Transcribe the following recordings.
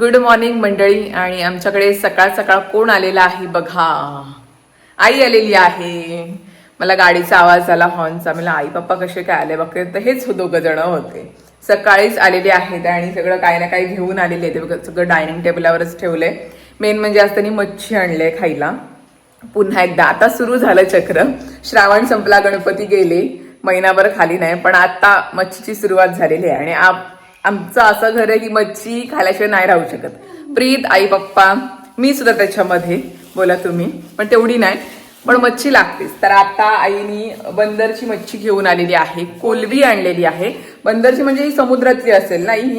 Good morning मंडळी आणि आमच्याकडे सकाळ सकाळ कोण आलेला आहे बघा. आई आलेली आहे. मला गाडीचा आवाज आला हॉर्नचा मला आई पप्पा कसे काय आले बघते. तर हेच हो दोघं जण होते. सकाळीच आलेले आहेत आणि सगळं काही ना काही घेऊन आलेले आहेत. बघा सगळं डायनिंग टेबलावरच ठेवलंय. मेन म्हणजे आज त्यांनी मच्छी आणले खायला. पुन्हा एकदा आता सुरू झालं चक्र. श्रावण संपला गणपती गेले. महिनाभर खाली नाही पण आता मच्छीची सुरुवात झालेली आहे. आणि आप- आमचं असं घर आहे की मच्छी खाल्याशिवाय नाही राहू शकत. प्रीत आई पप्पा मी सुद्धा त्याच्यामध्ये बोला तुम्ही. पण तेवढी नाही. पण मच्छी लागतेच. तर आता आईनी बंदरची मच्छी घेऊन आलेली आहे. कोलबी आणलेली आहे. बंदरची म्हणजे ही समुद्रातली असेल ना ही?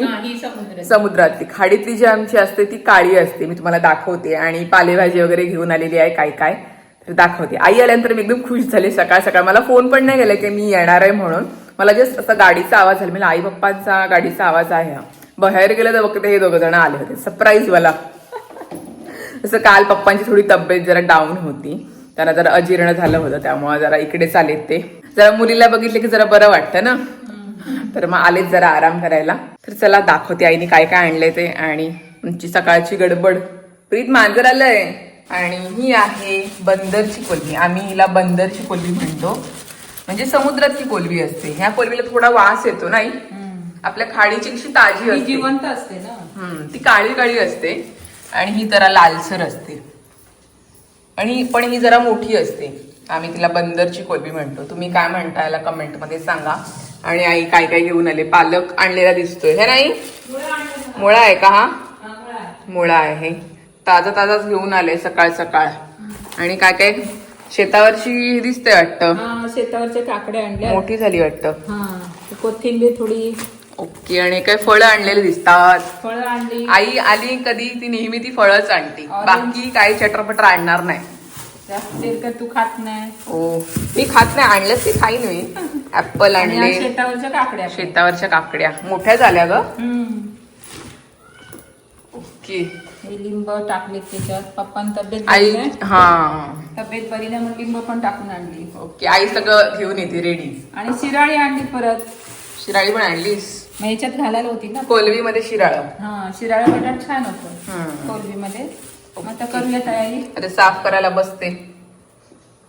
समुद्रातली. खाडीतली जी आमची असते ती काळी असते. मी तुम्हाला दाखवते. आणि पालेभाजी वगैरे घेऊन आलेली आहे काय काय. तर दाखवते. आई आल्यानंतर मी एकदम खुश झाले. सकाळ सकाळ. मला फोन पण नाही गेला की मी येणार आहे म्हणून. मला जस्ट असा गाडीचा आवाज झाला मला आई पप्पांचा गाडीचा आवाज आहे हा. बाहेर गेलं तर बघते हे दोघं जण आले होते. सरप्राईज मला. जसं काल पप्पांची थोडी तब्येत जरा डाऊन होती. त्यांना जरा अजीर्ण झालं होतं त्यामुळे जरा इकडे चालेत ते. जरा मुलीला बघितले की जरा बरं वाटतं ना. तर मग आलेच जरा आराम करायला. तर चला दाखवते आईने काय काय आणले ते. आणि आमची सकाळची गडबड. प्रीत मांजर आलंय. आणि ही आहे बंदरची कोल्ही आम्ही हिला बंदरची कोल्ही म्हणतो. म्हणजे समुद्रातली कोलबी असते. ह्या कोलबीला थोडा वास येतो नाही? आपल्या खाडीची कशी ताजी असते. जिवंत असते ना? ती काळी काळी असते आणि ही जरा लालसर असते. आणि पण ही जरा मोठी असते. आम्ही तिला बंदरची कोलबी म्हणतो. तुम्ही काय म्हणता याला कमेंटमध्ये सांगा. आणि आई काय काय घेऊन आले? पालक आणलेला दिसतोय. हे नाही? मुळा आहे. का हा? मुळा आहे. ताजा ताजाच घेऊन आले सकाळ सकाळ आणि काय काय शेतावरची दिसते वाटतं. हा शेतावरच्या काकड्या आणल्या मोठी झाली वाटतं. हा कोथिंबीर थोडी. ओके आणि काय फळं आणलेली दिसतात. फळं आणली. आई आली कधी ती नेहमी ती फळच आणते. Orange. बाकी काही चटरपटर आणणार नाही. जास्त तू खात नाही. हो. मी खात नाही आणलं ते खाईन मी. ऍपल आणि या आणले. शेतावरच्या काकड्या शेतावरच्या काकड्या. मोठ्या झाल्या ग. हम्म. ओके. हे लिंब टाकले त्याच्यात. पप्पान तब्येत आई बरी नाही. हा. तब्येत बरी नाही म्हणून लिंब पण टाकून आणली. ओके आई सगळं घेऊन येते रेडी आणि शिराळी आणली परत. शिराळी पण आणलीस? मग याच्यात घालायला होती ना? कोलवी मध्ये शिराळ. हा शिराळा बटाट छान होतं. हम्म. कोलबीमध्ये मग आता करूया तयारी. आता साफ करायला बसते.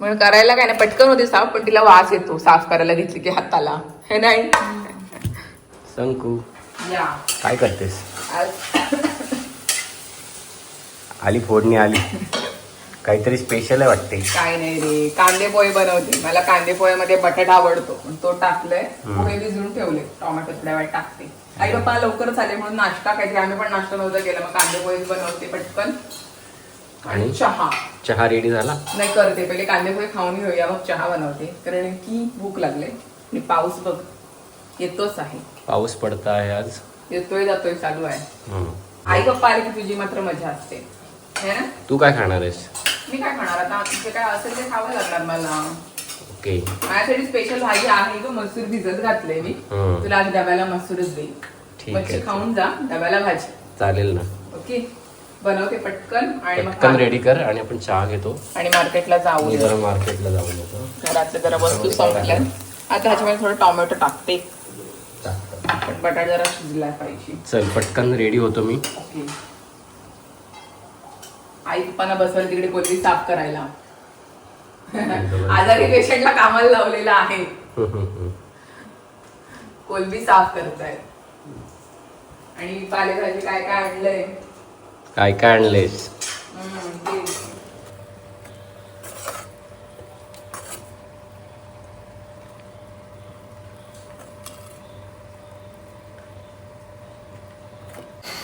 म्हणून करायला काय नाही पटकन होते साफ पण तिला वास येतो साफ करायला घेतली की हाताला. हे नाही? संकू या. काय करतेस? आज आली फोडणी आली. काहीतरी स्पेशल आहे वाटते. काय नाही रे कांदे पोहे बनवते. मला कांदे पोह्यामध्ये बटाटा आवडतो पण तो टाकलाय पोहे भिजून ठेवले टोमॅटो थोड्या वेळ टाकते. आई बाप्पा लवकरच आले म्हणून नाश्ता काहीतरी आम्ही पण नाश्ता नव्हता केला मग कांदे पोहे बनवते पटकन. आणि? चहा. चहा रेडी झाला? नाही करते. पहिले कांदे पोहे खाऊन घेऊया मग चहा बनवते. कारण की भूक लागले आणि पाऊस बघ येतोच आहे. पाऊस पडत आहे आज. येतोय जातोय चालू आहे. आई पप्पा आले की तुझी मात्र मजा असते. ना? तू काय खाणार आहेस? मी काय खाणार? आता तिथे काय असेल ते खावं लागणार मला. ओके. माझ्यासाठी स्पेशल भाजी आहे ग मसूर भिजत घातले मी. तुला आज डब्याला मसूरच देईन. ठीक मच्छी आहे. खाऊन जा डब्याला भाजी. चालेल ना. ओके? बनवते पटकन आणि मग पटकन. रेडी कर आणि आपण चहा घेतो. आणि मार्केटला जाऊ मी जरा मार्केटला जाऊन येतो. घरातल्या जरा वस्तू संपल्या आता ह्याच्यामध्ये थोडं टोमॅटो टाकते. पण बटाटा जरा शिजला पाहिजे. चल पटकन रेडी होतो मी. ओके. आई पप्पांना बसवलं तिकडे कोलबी साफ करायला. आजारी पेशंटला कामाला लावलेला आहे. कोलबी साफ करतायत आणि पालेभाजी काय काय आणलंय? काय काय आणलेस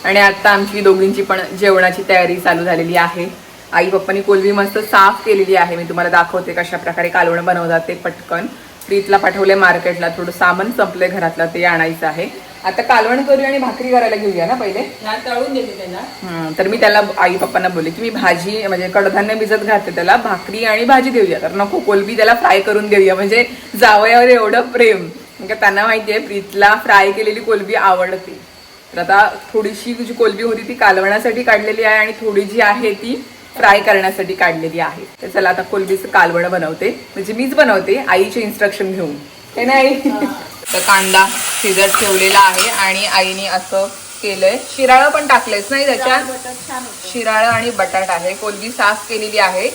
आणि आता आमची दोघींची पण जेवणाची तयारी चालू झालेली आहे. आई पप्पानी कोलबी मस्त साफ केलेली आहे. मी तुम्हाला दाखवते कशा प्रकारे कालवण बनवतात ते पटकन. प्रीतला पाठवले मार्केटला. थोडं सामान संपलंय घरातलं ते आणायचं आहे. आता कालवण करूया आणि भाकरी करायला घेऊया ना पहिले? तळून देते त्याला हं, तर मी त्याला आई पप्पांना बोलले की मी भाजी म्हणजे कडधान्य भिजत घालते त्याला भाकरी आणि भाजी देऊया. तर नको कोलबी त्याला फ्राय करून देऊया. म्हणजे जावयावर एवढं प्रेम. म्हणजे त्यांना माहितीये प्रीतला फ्राय केलेली कोलबी आवडते. तर आता थोडीशी जी कोलबी होती ती कालवण्यासाठी काढलेली आहे आणि थोडी जी आहे ती फ्राय करण्यासाठी काढलेली आहे. तर चला आता कोलबीचं कालवण बनवते. म्हणजे मीच बनवते आईचे इन्स्ट्रक्शन घेऊन. हे नाही तर कांदा शिजत ठेवलेला आहे आणि आईने असं केलंय. शिराळं पण टाकलंयस नाही त्याच्यात? शिराळं आणि बटाट आहे. कोलबी साफ केलेली आहे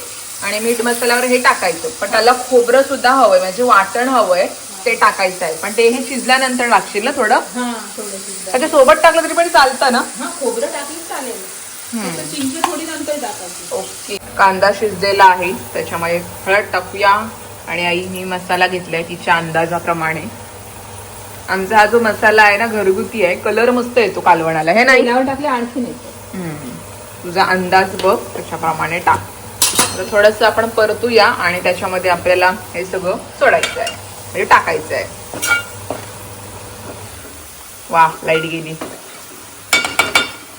आणि मीठ मसाल्यावर हे टाकायचं. पण त्याला खोबरं सुद्धा हवंय म्हणजे वाटण हवंय. ते टाकायचं आहे. पण ते हे शिजल्यानंतर लागशील ना थोडं? हा थोडं शिजलं. त्याच्या सोबत टाकलं तरी पण चालतं ना? हा खोबरं टाकली चालेल. फक्त चिंच थोडी नंतर टाकायची. ओके. कांदा शिजलेला आहे. त्याच्यामध्ये हळद टाकूया. आणि आई मी मसाला घेतलाय तिच्या अंदाजाप्रमाणे. आमचा हा जो मसाला आहे ना घरगुती आहे. कलर मस्त येतो कालवणाला. हे नाही? तेलावर टाकले आणखीन येतं हम्म. तुझा अंदाज बघ. त्याच्याप्रमाणे टाक. तर थोडंसं आपण परतूया. आणि त्याच्यामध्ये आपल्याला हे सगळं सोडायचं आहे. म्हणजे टाकायचं आहे. वा लाइट गेली.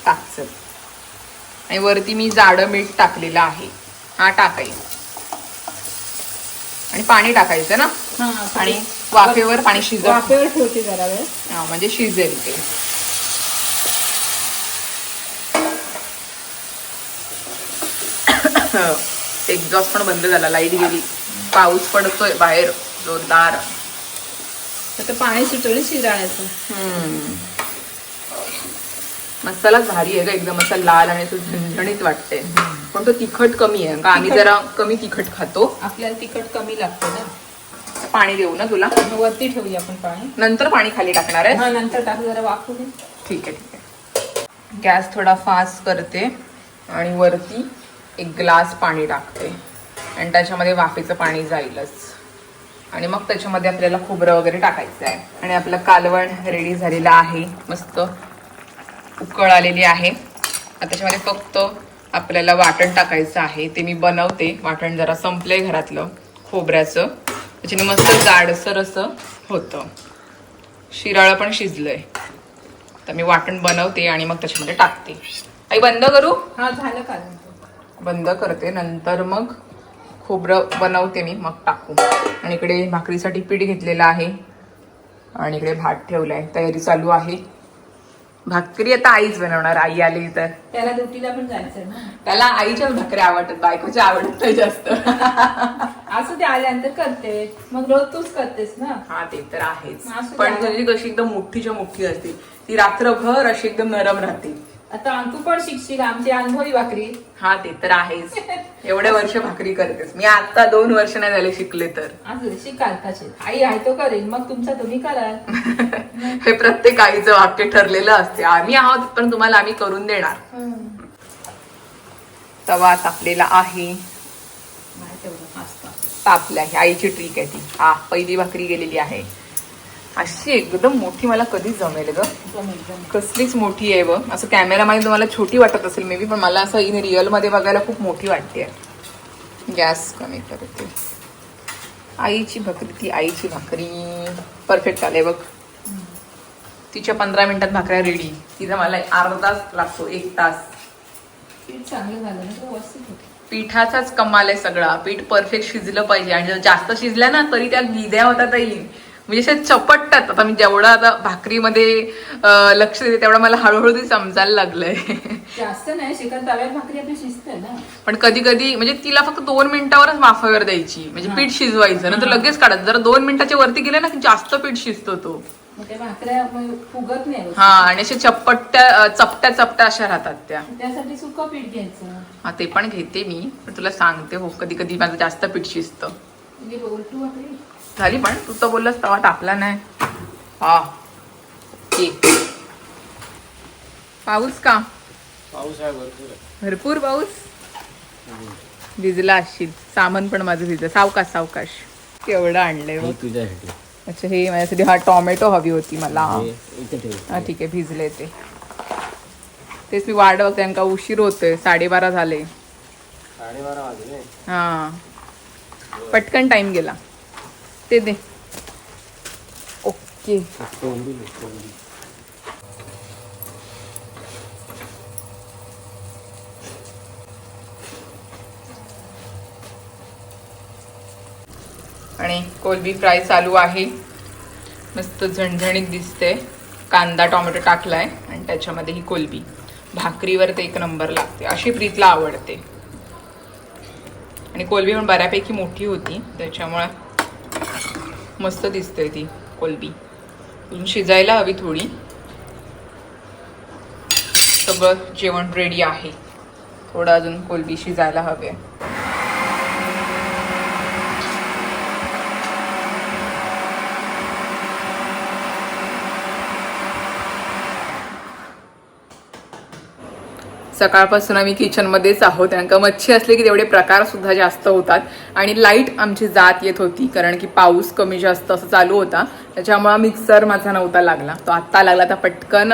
टाक चल. आणि वरती मी जाडं मीठ टाकलेलं आहे. हा टाकायचं. आणि पाणी टाकायचं ना? हा आणि वाफेवर पाणी शिजत. वाफेवर ठेवते जरा वेळ. हा म्हणजे शिजेल ते. एक्झॉस्ट पण बंद झाला लाइट गेली. पाऊस पडतोय बाहेर. जोरदार. आता पाणी सुटवलं शिराळ्याचं. हम्म. मसालाच भारी आहे का एकदम असा लाल आणि तो झणझणीत वाटते पण तो तिखट कमी आहे का आम्ही जरा कमी तिखट खातो. आपल्याला तिखट कमी लागतं ना. पाणी देऊ ना तुला? वरती ठेवूया आपण पाणी. नंतर पाणी खाली टाकणार आहे नंतर टाकू जरा वाफू ठीक आहे ठीक आहे. गॅस थोडा फास्ट करते आणि वरती एक ग्लास पाणी टाकते. आणि त्याच्यामध्ये वाफेचं पाणी जाईलच. आणि मग त्याच्यामध्ये आपल्याला खोबरं वगैरे टाकायचं आहे. आणि आपलं कालवण रेडी झालेलं आहे. मस्त उकळ आलेली आहे. त्याच्यामध्ये फक्त आपल्याला वाटण टाकायचं आहे. ते मी बनवते. वाटण जरा संपलंय घरातलं खोबऱ्याचं. त्याच्याने मस्त जाडसर असं होतं. शिराळं पण शिजलंय. तर मी वाटण बनवते आणि मग त्याच्यामध्ये टाकते. आई बंद करू? हा झालं का बंद करते. नंतर मग खोबरं बनवते मी मग टाकू. आणि इकडे भाकरीसाठी पीठ घेतलेलं आहे. आणि इकडे भात ठेवलाय तयारी चालू आहे. भाकरी आता आईच बनवणार आई आली तर. त्याला ड्युटीला पण जायचंय ना. त्याला आईच्याच भाकरी आवडतात बायकोच्या आवडत नाही जास्त. असं ते आल्यानंतर करते. मग रोज तूच करतेस ना. हा ते तर आहेच. पण. तुझी कशी एकदम मोठीच्या मोठी असते ती रात्रभर अशी एकदम नरम राहते. आता तू पण शिकशील आमची अनुभवी भाकरी. हा ते तर आहेच. एवढे वर्ष भाकरी करतेस. मी आता दोन वर्ष नाही झाले शिकले तर. असू शिकाल आई आहे तो करेल. मग तुमचा तुम्ही कराल. हे प्रत्येक आईचं वाक्य ठरलेलं असते. आम्ही आहोत पण तुम्हाला आम्ही करून देणार. तवा तापलेला आहे. नाही तेवढं मस्त तापला. आहे. आईची ट्रिक आहे ती. हा पहिली भाकरी गेलेली आहे. अशी एकदम मोठी मला कधीच जमेल ग. कसलीच मोठी आहे व असं कॅमेरामध्ये तुम्हाला छोटी वाटत असेल मे बी पण मला असं इन रिअलमध्ये बघायला खूप मोठी वाटते. गॅस कमी करते. आईची भाकरी ती आईची भाकरी. परफेक्ट आले बघ. तिच्या पंधरा मिनिटात भाकऱ्या रेडी तिचा मला अर्धा तास लागतो एक तास. पीठ चांगलं झालं ना. पिठाचाच कमाल आहे सगळा. पीठ परफेक्ट शिजलं पाहिजे. आणि जास्त शिजल्या ना तरी त्या गिद्या होतात येईल म्हणजे अशा चपटतात. आता मी जेवढं आता भाकरीमध्ये लक्ष देते तेवढं मला हळूहळू ते समजायला लागलंय. जास्त नाही शिकत तव्यात भाकरी आपली शिजते ना. पण कधी कधी म्हणजे तिला फक्त दोन मिनिटावरच वाफावर द्यायची. म्हणजे पीठ शिजवायचं नंतर लगेच काढायचं. जर दोन मिनिटाच्या वरती गेले ना की जास्त पीठ शिजतो तो. फुगत नाही. हा आणि अशा चपट्या चपट्या चपट्या अशा राहतात त्या. त्यासाठी सुकं पीठ घ्यायचं. हा ते पण घेते मी. पण तुला सांगते हो कधी कधी माझं जास्त पीठ शिजतं. म्हणजे झाली पण. तू तर बोललास तवा टाकला नाही. हा. पाऊस का? पाऊस आहे भरपूर पाऊस? भिजला असशील. सामान पण माझं भिजलं. सावकाश सावकाश. केवढं आणलंय. तुझ्यासाठी. अच्छा हे माझ्यासाठी. हा टोमॅटो हवी होती मला. हे ठीक आहे भिजले ते. तेच मी वाट बघते का उशीर होतोय. साडेबारा झाले. हा. पटकन टाइम गेला. ते दे ओके आणि कोलबी फ्राय चालू आहे. मस्त झणझणीत दिसते. कांदा टोमॅटो टाकलाय आणि त्याच्यामध्ये ही कोलबी. भाकरीवर ते एक नंबर लागते. अशी प्रीतला आवडते. आणि कोलबी पण बऱ्यापैकी मोठी होती. त्याच्यामुळे मस्त दिसते ती कोलबी अजून शिजायला हवी थोडी. सगळं जेवण रेडी आहे. थोडं अजून कोलबी शिजायला हवी आहे. सकाळपासून आम्ही किचनमध्येच आहोत. कारण का मच्छी असले की तेवढे प्रकार सुद्धा जास्त होतात. आणि लाइट आमची जात येत होती. कारण की पाऊस कमी जास्त असं चालू होता. त्याच्यामुळे मिक्सर माझा नव्हता लागला. तो आत्ता लागला तर पटकन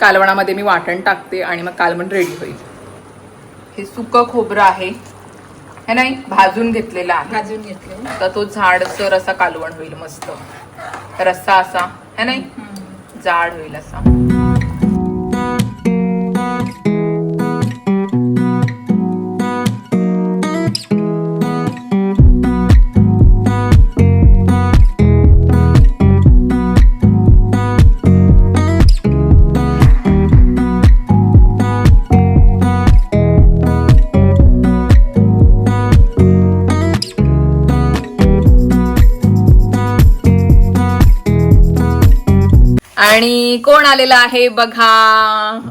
कालवणामध्ये मी वाटण टाकते आणि मग कालवण रेडी होईल. हे सुकं खोबरं आहे. हे नाही? भाजून घेतलेलं आहे. भाजून घेतले आता तो झाडसर असा कालवण होईल मस्त. रस्सा असा. है नाही? जाड होईल असा. आणि कोण आलेला आहे? बघा.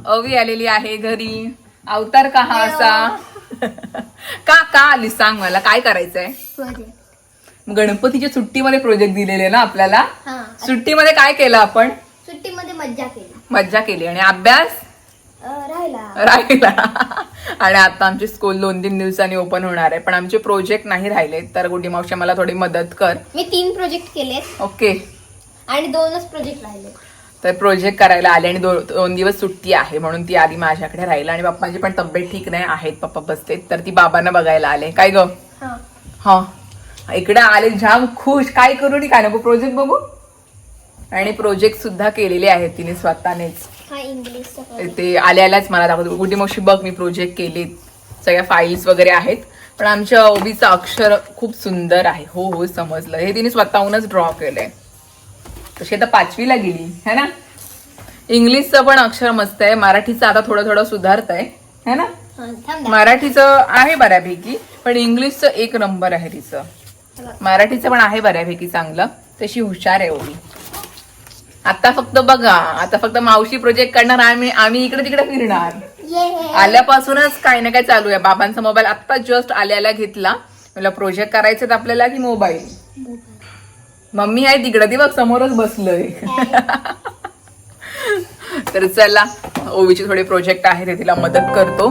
अवी आलेली आहे घरी. अवतार का हा असा? का का आली सांग मला. काय करायचंय? गणपतीच्या सुट्टीमध्ये प्रोजेक्ट दिलेले ना आपल्याला? हा. सुट्टीमध्ये काय केलं आपण? सुट्टीमध्ये मज्जा केली. मज्जा केली. आणि अभ्यास? अं, राहिला. राहिला. आणि आता आमची स्कूल दोन तीन दिवसांनी ओपन होणार आहे. पण आमचे प्रोजेक्ट नाही राहिले. तर गुडी मावशी मला थोडी मदत कर. मी तीन प्रोजेक्ट केलेत. ओके आणि दोनच प्रोजेक्ट राहिले. तर प्रोजेक्ट करायला आले आणि दो, दोन दिवस सुट्टी आहे म्हणून ती आधी माझ्याकडे राहील आणि पप्पांची पण तब्येत ठीक नाही आहेत. पप्पा बसतेत तर ती बाबांना बघायला आले. काय ग? हा. हा. इकडे आले जाम खुश. काय करू नी काय नको? प्रोजेक्ट बघू. आणि प्रोजेक्ट सुद्धा केलेले आहेत तिने स्वतःनेच. ते आल्या आल्याच मला दाखवतो. गुडी मावशी बघ मी प्रोजेक्ट केले. सगळ्या फाईल्स वगैरे आहेत. पण आमच्या ओबीचं अक्षर खूप सुंदर आहे. हो हो समजलं. हे तिने स्वतःहूनच ड्रॉ केलंय. तशी आता पाचवीला गेली है ना? इंग्लिशचं पण अक्षर मस्त आहे मराठीचं आता थोडं थोडं सुधारत आहे है ना. मराठीचं आहे बऱ्यापैकी पण इंग्लिशचं एक नंबर आहे तिचं. मराठीचं पण आहे बऱ्यापैकी चांगलं तशी हुशार आहे ओबी आता फक्त बघा आता फक्त मावशी प्रोजेक्ट करणार आम्ही आम्ही इकडे तिकडे फिरणार. आल्यापासूनच काही ना काय चालू आहे. बाबांचा मोबाईल आत्ता जस्ट आल्याला घेतला. मला प्रोजेक्ट करायचे आपल्याला की मोबाईल मम्मी आहे तिकडे ती बघ समोरच बसलोय. तर चला ओवीचे थोडे प्रोजेक्ट आहे ते तिला मदत करतो.